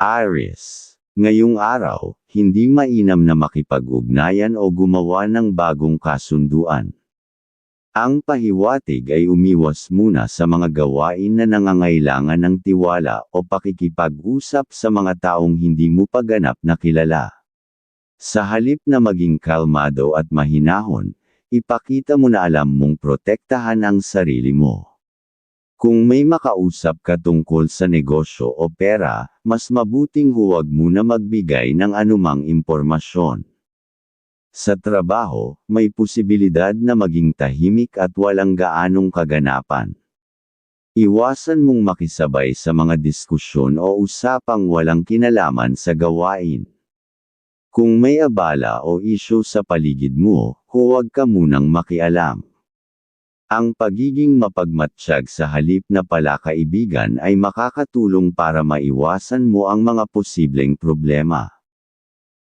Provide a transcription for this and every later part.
Aries. Ngayong araw, hindi mainam na makipag-ugnayan o gumawa ng bagong kasunduan. Ang pahiwatig ay umiwas muna sa mga gawain na nangangailangan ng tiwala o pakikipag-usap sa mga taong hindi mo paganap na kilala. Sa halip na maging kalmado at mahinahon, ipakita mo na alam mong protektahan ang sarili mo. Kung may makausap ka tungkol sa negosyo o pera, mas mabuting huwag muna magbigay ng anumang impormasyon. Sa trabaho, may posibilidad na maging tahimik at walang gaanong kaganapan. Iwasan mong makisabay sa mga diskusyon o usapang walang kinalaman sa gawain. Kung may abala o isyo sa paligid mo, huwag ka munang makialam. Ang pagiging mapagmatsyag sa halip na palakaibigan ay makakatulong para maiwasan mo ang mga posibleng problema.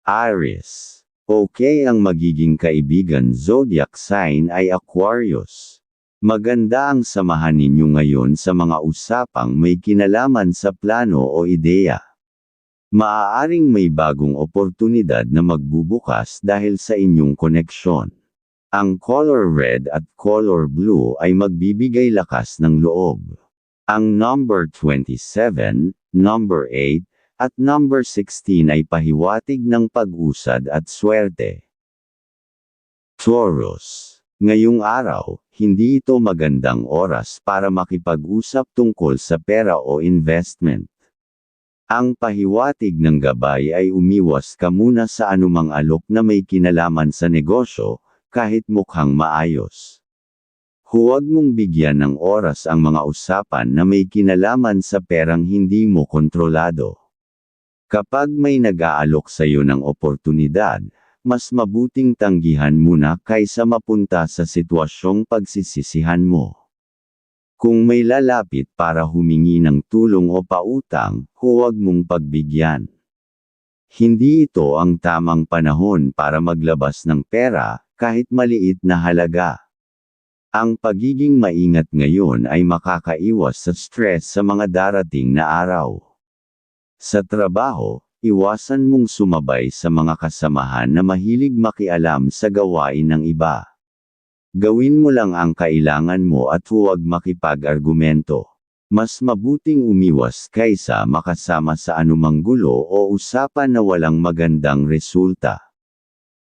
Aries. Okay ang magiging kaibigan zodiac sign ay Aquarius. Maganda ang samahan ninyo ngayon sa mga usapang may kinalaman sa plano o ideya. Maaaring may bagong oportunidad na magbubukas dahil sa inyong koneksyon. Ang color red at color blue ay magbibigay lakas ng loob. Ang number 27, number 8, at number 16 ay pahiwatig ng pag-usad at swerte. Taurus. Ngayong araw, hindi ito magandang oras para makipag-usap tungkol sa pera o investment. Ang pahiwatig ng gabay ay umiwas ka muna sa anumang alok na may kinalaman sa negosyo, kahit mukhang maayos. Huwag mong bigyan ng oras ang mga usapan na may kinalaman sa perang hindi mo kontrolado. Kapag may nag-aalok sa iyo ng oportunidad, mas mabuting tanggihan muna kaysa mapunta sa sitwasyong pagsisisihan mo. Kung may lalapit para humingi ng tulong o pautang, huwag mong pagbigyan. Hindi ito ang tamang panahon para maglabas ng pera, kahit maliit na halaga. Ang pagiging maingat ngayon ay makakaiwas sa stress sa mga darating na araw. Sa trabaho, iwasan mong sumabay sa mga kasamahan na mahilig makialam sa gawain ng iba. Gawin mo lang ang kailangan mo at huwag makipag-argumento. Mas mabuting umiwas kaysa makasama sa anumang gulo o usapan na walang magandang resulta.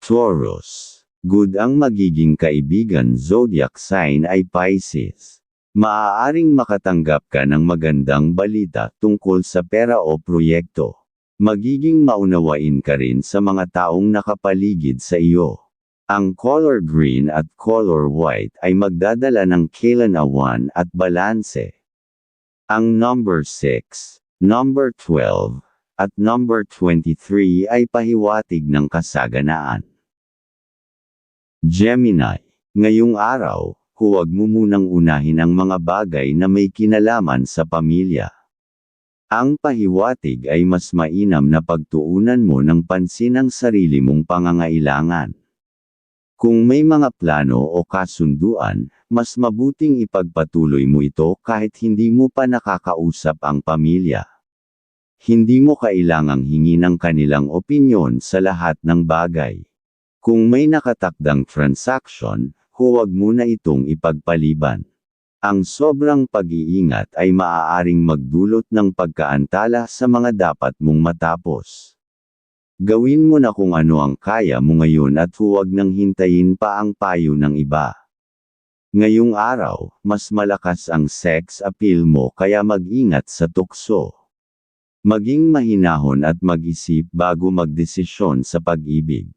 Taurus. Good ang magiging kaibigan zodiac sign ay Pisces. Maaaring makatanggap ka ng magandang balita tungkol sa pera o proyekto. Magiging maunawain ka rin sa mga taong nakapaligid sa iyo. Ang color green at color white ay magdadala ng kailanawan at balanse. Ang number 6, number 12, at number 23 ay pahiwatig ng kasaganaan. Gemini. Ngayong araw, huwag mo munang unahin ang mga bagay na may kinalaman sa pamilya. Ang pahiwatig ay mas mainam na pagtuunan mo ng pansin ang sarili mong pangangailangan. Kung may mga plano o kasunduan, mas mabuting ipagpatuloy mo ito kahit hindi mo pa nakakausap ang pamilya. Hindi mo kailangang hingi ng kanilang opinyon sa lahat ng bagay. Kung may nakatakdang transaction, huwag muna itong ipagpaliban. Ang sobrang pag-iingat ay maaaring magdulot ng pagkaantala sa mga dapat mong matapos. Gawin mo na kung ano ang kaya mo ngayon at huwag nang hintayin pa ang payo ng iba. Ngayong araw, mas malakas ang sex appeal mo kaya mag-ingat sa tukso. Maging mahinahon at mag-isip bago magdesisyon sa pag-ibig.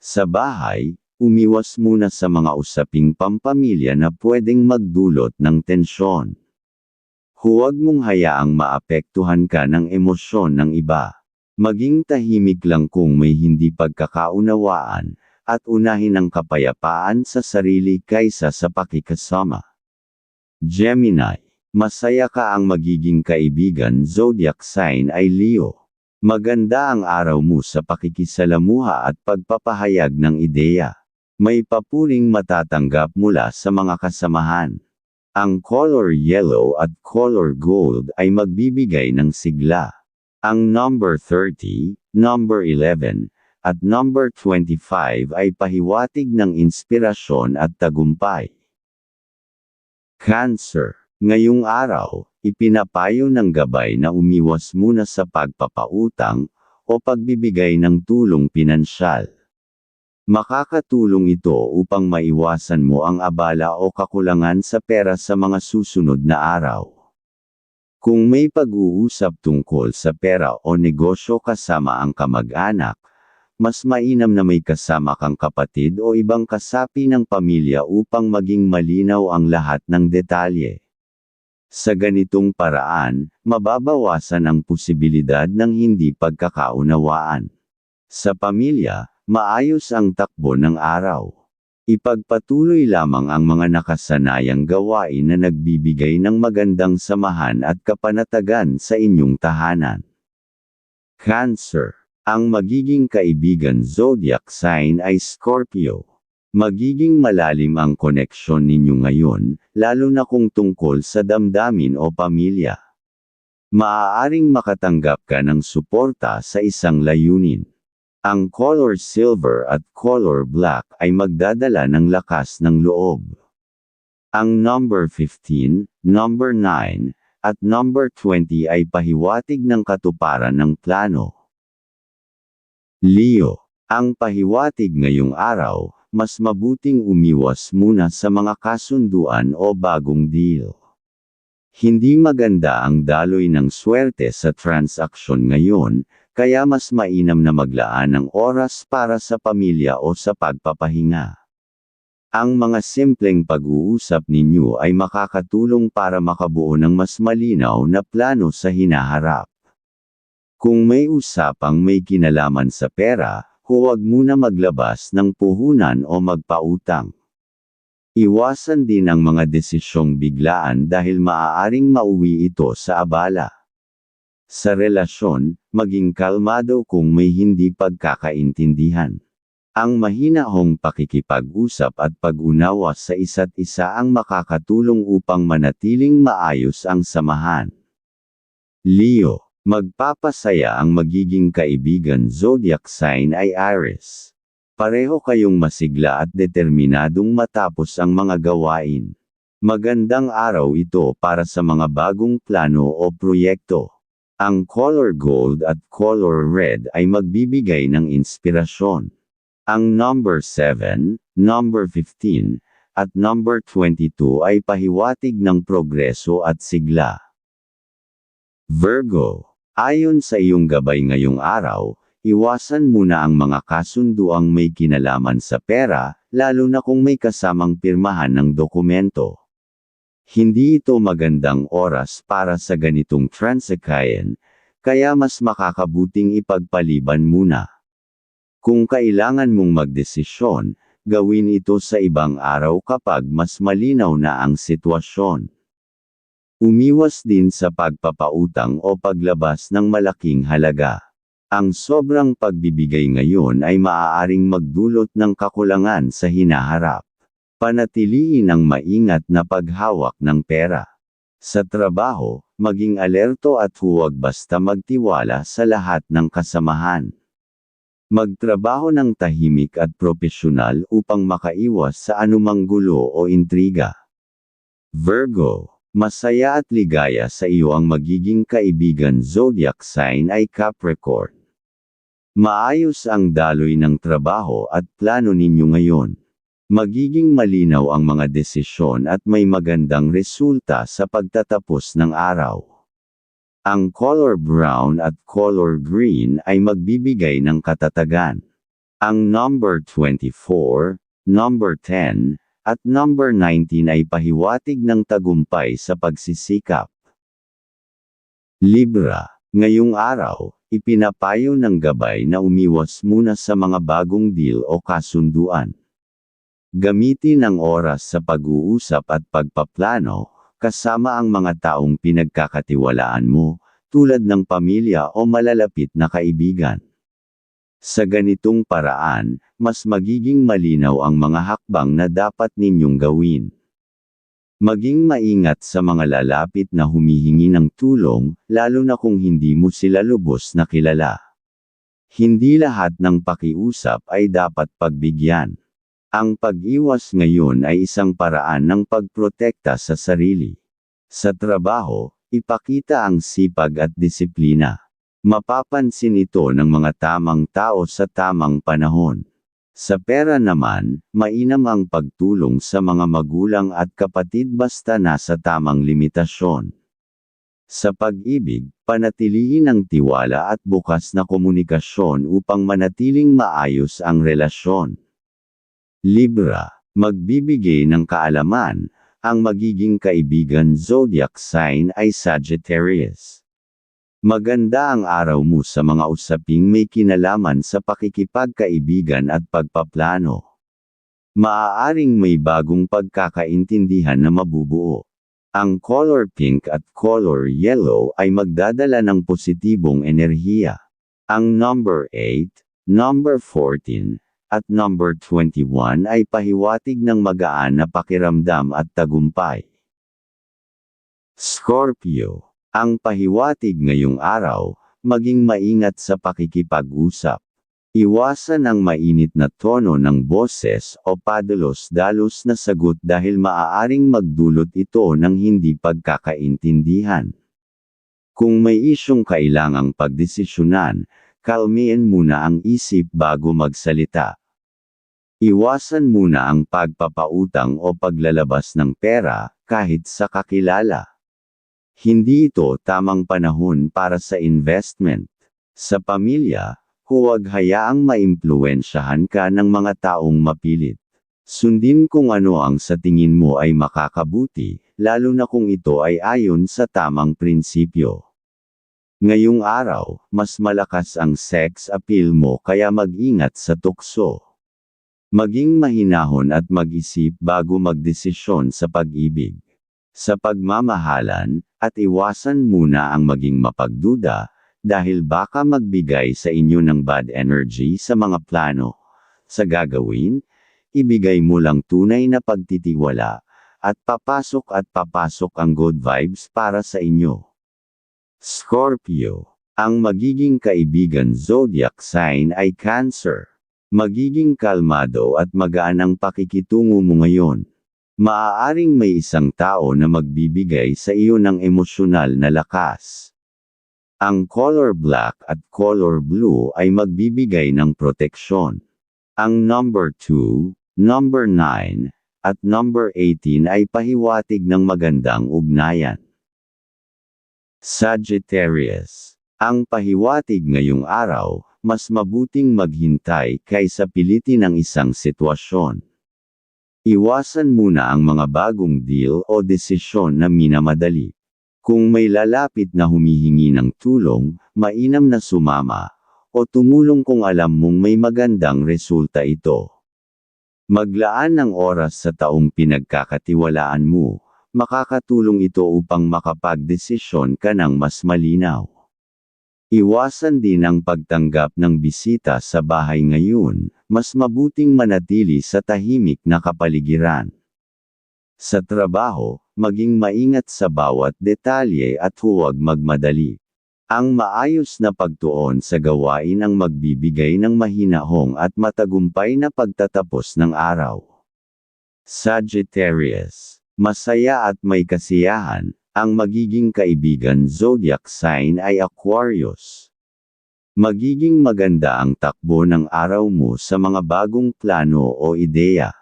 Sa bahay, umiwas muna sa mga usaping pampamilya na pwedeng magdulot ng tensyon. Huwag mong hayaang maapektuhan ka ng emosyon ng iba. Maging tahimik lang kung may hindi pagkakaunawaan, at unahin ang kapayapaan sa sarili kaysa sa pakikasama. Gemini, masaya ka ang magiging kaibigan zodiac sign ay Leo. Maganda ang araw mo sa pakikisalamuha at pagpapahayag ng ideya. May papuring matatanggap mula sa mga kasamahan. Ang color yellow at color gold ay magbibigay ng sigla. Ang number 30, number 11, at number 25 ay pahiwatig ng inspirasyon at tagumpay. Cancer. Ngayong araw, ipinapayo ng gabay na umiwas muna sa pagpapautang o pagbibigay ng tulong pinansyal. Makakatulong ito upang maiwasan mo ang abala o kakulangan sa pera sa mga susunod na araw. Kung may pag-uusap tungkol sa pera o negosyo kasama ang kamag-anak, mas mainam na may kasama kang kapatid o ibang kasapi ng pamilya upang maging malinaw ang lahat ng detalye. Sa ganitong paraan, mababawasan ang posibilidad ng hindi pagkakaunawaan. Sa pamilya, maayos ang takbo ng araw. Ipagpatuloy lamang ang mga nakasanayang gawain na nagbibigay ng magandang samahan at kapanatagan sa inyong tahanan. Cancer. Ang magiging kaibigan zodiac sign ay Scorpio. Magiging malalim ang koneksyon ninyo ngayon, lalo na kung tungkol sa damdamin o pamilya. Maaaring makatanggap ka ng suporta sa isang layunin. Ang color silver at color black ay magdadala ng lakas ng loob. Ang number 15, number 9, at number 20 ay pahiwatig ng katuparan ng plano. Leo, ang pahiwatig ngayong araw, mas mabuting umiwas muna sa mga kasunduan o bagong deal. Hindi maganda ang daloy ng swerte sa transaksyon ngayon, kaya mas mainam na maglaan ng oras para sa pamilya o sa pagpapahinga. Ang mga simpleng pag-uusap ninyo ay makakatulong para makabuo ng mas malinaw na plano sa hinaharap. Kung may usapang may kinalaman sa pera, huwag muna maglabas ng puhunan o magpautang. Iwasan din ang mga desisyong biglaan dahil maaaring mauwi ito sa abala. Sa relasyon, maging kalmado kung may hindi pagkakaintindihan. Ang mahinahong pakikipag-usap at pag-unawa sa isa't isa ang makakatulong upang manatiling maayos ang samahan. Leo, magpapasaya ang magiging kaibigan zodiac sign ay Aries. Pareho kayong masigla at determinadong matapos ang mga gawain. Magandang araw ito para sa mga bagong plano o proyekto. Ang color gold at color red ay magbibigay ng inspirasyon. Ang number 7, number 15, at number 22 ay pahiwatig ng progreso at sigla. Virgo, ayon sa iyong gabay ngayong araw, iwasan muna ang mga kasunduang may kinalaman sa pera, lalo na kung may kasamang pirmahan ng dokumento. Hindi ito magandang oras para sa ganitong transakayan, kaya mas makakabuting ipagpaliban muna. Kung kailangan mong magdesisyon, gawin ito sa ibang araw kapag mas malinaw na ang sitwasyon. Umiwas din sa pagpapautang o paglabas ng malaking halaga. Ang sobrang pagbibigay ngayon ay maaaring magdulot ng kakulangan sa hinaharap. Panatiliin ang maingat na paghawak ng pera. Sa trabaho, maging alerto at huwag basta magtiwala sa lahat ng kasamahan. Magtrabaho ng tahimik at propesyonal upang makaiwas sa anumang gulo o intriga. Virgo, masaya at ligaya sa iyo ang magiging kaibigan zodiac sign ay Capricorn. Maayos ang daloy ng trabaho at plano ninyo ngayon. Magiging malinaw ang mga desisyon at may magandang resulta sa pagtatapos ng araw. Ang color brown at color green ay magbibigay ng katatagan. Ang number 24, number 10, at number 19 ay pahiwatig ng tagumpay sa pagsisikap. Libra, ngayong araw, ipinapayo ng gabay na umiwas muna sa mga bagong deal o kasunduan. Gamitin ang oras sa pag-uusap at pagpaplano, kasama ang mga taong pinagkakatiwalaan mo, tulad ng pamilya o malalapit na kaibigan. Sa ganitong paraan, mas magiging malinaw ang mga hakbang na dapat ninyong gawin. Maging maingat sa mga lalapit na humihingi ng tulong, lalo na kung hindi mo sila lubos na kilala. Hindi lahat ng pakiusap ay dapat pagbigyan. Ang pag-iwas ngayon ay isang paraan ng pagprotekta sa sarili. Sa trabaho, ipakita ang sipag at disiplina. Mapapansin ito ng mga tamang tao sa tamang panahon. Sa pera naman, mainam ang pagtulong sa mga magulang at kapatid basta nasa tamang limitasyon. Sa pag-ibig, panatilihin ang tiwala at bukas na komunikasyon upang manatiling maayos ang relasyon. Libra, magbibigay ng kaalaman, ang magiging kaibigan zodiac sign ay Sagittarius. Maganda ang araw mo sa mga usaping may kinalaman sa pakikipagkaibigan at pagpaplano. Maaaring may bagong pagkakaintindihan na mabubuo. Ang color pink at color yellow ay magdadala ng positibong enerhiya. Ang number 8, number 14, at number 21 ay pahiwatig ng magaan na pakiramdam at tagumpay. Scorpio ang pahiwatig ngayong araw, maging maingat sa pakikipag-usap. Iwasan ang mainit na tono ng boses o padalos-dalos na sagot dahil maaaring magdulot ito ng hindi pagkakaintindihan. Kung may isyong kailangang pagdesisyonan, kalmiin muna ang isip bago magsalita. Iwasan muna ang pagpapautang o paglalabas ng pera, kahit sa kakilala. Hindi ito tamang panahon para sa investment. Sa pamilya, huwag hayaang maimpluensyahan ka ng mga taong mapilit. Sundin kung ano ang sa tingin mo ay makakabuti, lalo na kung ito ay ayon sa tamang prinsipyo. Ngayong araw, mas malakas ang sex appeal mo kaya mag-ingat sa tukso. Maging mahinahon at mag-isip bago magdesisyon sa pag-ibig sa pagmamahalan, at iwasan muna ang maging mapagduda, dahil baka magbigay sa inyo ng bad energy sa mga plano. Sa gagawin, ibigay mo lang tunay na pagtitiwala, at papasok at papasok ang good vibes para sa inyo. Scorpio, ang magiging kaibigan zodiac sign ay Cancer. Magiging kalmado at magaan ang pakikitungo mo ngayon. Maaaring may isang tao na magbibigay sa iyo ng emosyonal na lakas. Ang color black at color blue ay magbibigay ng proteksyon. Ang number 2, number 9, at number 18 ay pahiwatig ng magandang ugnayan. Sagittarius. Ang pahiwatig ngayong araw, mas mabuting maghintay kaysa pilitin ang isang sitwasyon. Iwasan muna ang mga bagong deal o desisyon na minamadali. Kung may lalapit na humihingi ng tulong, mainam na sumama, o tumulong kung alam mong may magandang resulta ito. Maglaan ng oras sa taong pinagkakatiwalaan mo, makakatulong ito upang makapagdesisyon ka ng mas malinaw. Iwasan din ang pagtanggap ng bisita sa bahay ngayon, mas mabuting manatili sa tahimik na kapaligiran. Sa trabaho, maging maingat sa bawat detalye at huwag magmadali. Ang maayos na pagtuon sa gawain ang magbibigay ng mahinahong at matagumpay na pagtatapos ng araw. Sagittarius, masaya at may kasiyahan, ang magiging kaibigan zodiac sign ay Aquarius. Magiging maganda ang takbo ng araw mo sa mga bagong plano o ideya.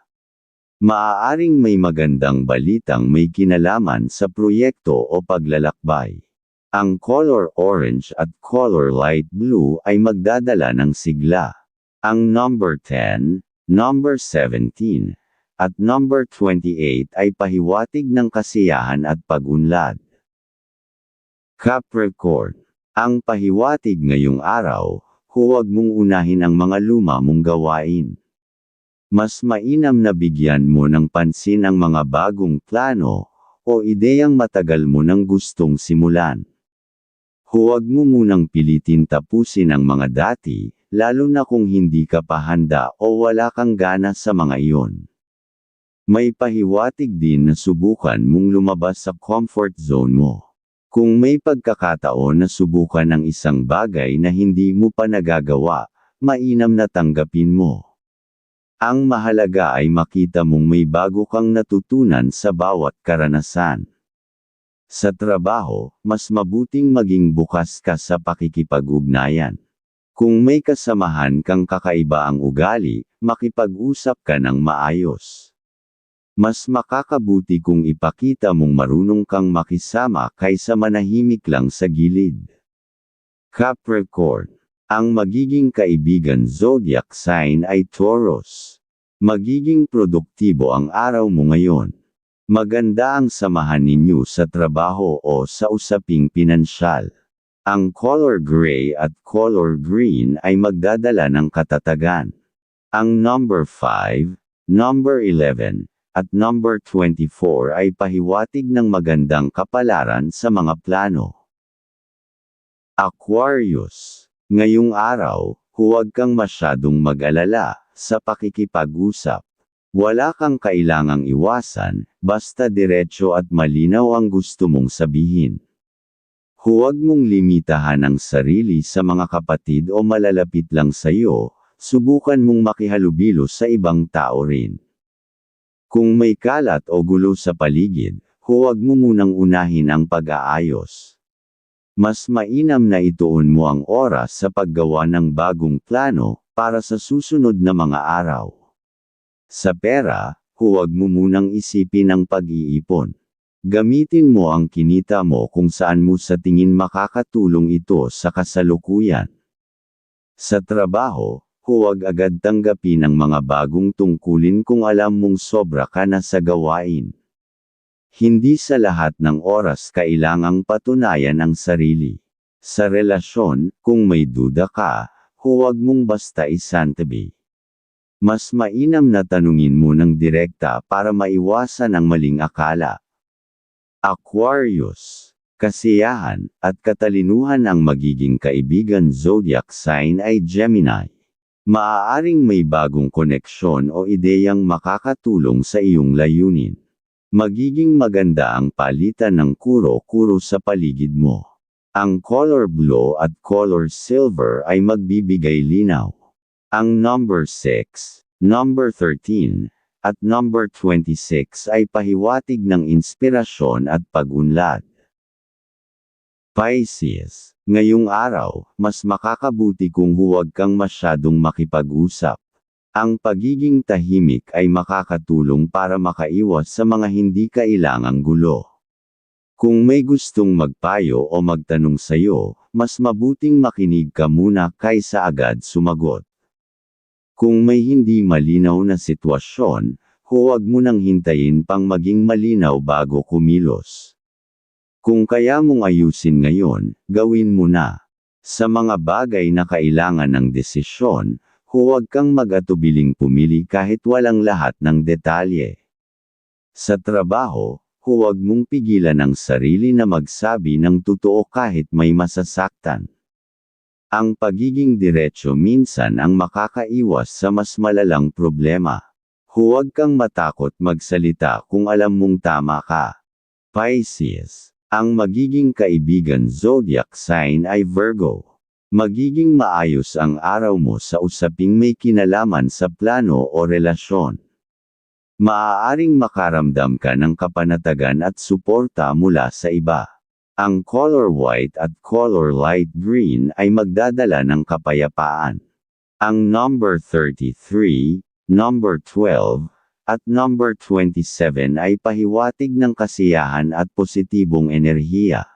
Maaaring may magandang balitang may kinalaman sa proyekto o paglalakbay. Ang color orange at color light blue ay magdadala ng sigla. Ang number 10, number 17, at number 28 ay pahiwatig ng kasiyahan at pagunlad. Capricorn. Ang pahiwatig ngayong araw, huwag mong unahin ang mga luma mong gawain. Mas mainam na bigyan mo ng pansin ang mga bagong plano, o ideyang matagal mo nang gustong simulan. Huwag mo munang pilitin tapusin ang mga dati, lalo na kung hindi ka pa handa o wala kang gana sa mga iyon. May pahiwatig din na subukan mong lumabas sa comfort zone mo. Kung may pagkakataon na subukan ang isang bagay na hindi mo pa nagagawa, mainam na tanggapin mo. Ang mahalaga ay makita mong may bago kang natutunan sa bawat karanasan. Sa trabaho, mas mabuting maging bukas ka sa pakikipag-ugnayan. Kung may kasamahan kang kakaiba ang ugali, makipag-usap ka ng maayos. Mas makakabuti kung ipakita mong marunong kang makisama kaysa manahimik lang sa gilid. Capricorn. Ang magiging kaibigan zodiac sign ay Taurus. Magiging produktibo ang araw mo ngayon. Maganda ang samahan ninyo sa trabaho o sa usaping pinansyal. Ang color gray at color green ay magdadala ng katatagan. Ang number 5, number 11, at number 24 ay pahiwatig ng magandang kapalaran sa mga plano. Aquarius. Ngayong araw, huwag kang masyadong mag-alala sa pakikipag-usap. Wala kang kailangang iwasan, basta diretsyo at malinaw ang gusto mong sabihin. Huwag mong limitahan ang sarili sa mga kapatid o malalapit lang sa iyo, subukan mong makihalubilo sa ibang tao rin. Kung may kalat o gulo sa paligid, huwag mo munang unahin ang pag-aayos. Mas mainam na ituon mo ang oras sa paggawa ng bagong plano, para sa susunod na mga araw. Sa pera, huwag mo munang isipin ang pag-iipon. Gamitin mo ang kinita mo kung saan mo sa tingin makakatulong ito sa kasalukuyan. Sa trabaho, huwag agad tanggapin ang mga bagong tungkulin kung alam mong sobra ka na sa gawain. Hindi sa lahat ng oras kailangang patunayan ang sarili. Sa relasyon, kung may duda ka, huwag mong basta isantabi. Mas mainam na tanungin mo ng direkta para maiwasan ang maling akala. Aquarius. Kasiyahan, at katalinuhan ang magiging kaibigan zodiac sign ay Gemini. Maaaring may bagong koneksyon o ideyang makakatulong sa iyong layunin. Magiging maganda ang palitan ng kuro-kuro sa paligid mo. Ang color blue at color silver ay magbibigay linaw. Ang number 6, number 13, at number 26 ay pahiwatig ng inspirasyon at pag-unlad. Pisces, ngayong araw, mas makakabuti kung huwag kang masyadong makipag-usap. Ang pagiging tahimik ay makakatulong para makaiwas sa mga hindi kailangang gulo. Kung may gustong magpayo o magtanong sa'yo, mas mabuting makinig ka muna kaysa agad sumagot. Kung may hindi malinaw na sitwasyon, huwag mo nang hintayin pang maging malinaw bago kumilos. Kung kaya mong ayusin ngayon, gawin mo na. Sa mga bagay na kailangan ng desisyon, huwag kang mag-atubiling pumili kahit walang lahat ng detalye. Sa trabaho, huwag mong pigilan ang sarili na magsabi ng totoo kahit may masasaktan. Ang pagiging diretsyo minsan ang makakaiwas sa mas malalang problema. Huwag kang matakot magsalita kung alam mong tama ka. Pisces. Ang magiging kaibigan zodiac sign ay Virgo. Magiging maayos ang araw mo sa usaping may kinalaman sa plano o relasyon. Maaaring makaramdam ka ng kapanatagan at suporta mula sa iba. Ang color white at color light green ay magdadala ng kapayapaan. Ang number 33, number 12, at number 27 ay pahiwatig ng kasiyahan at positibong enerhiya.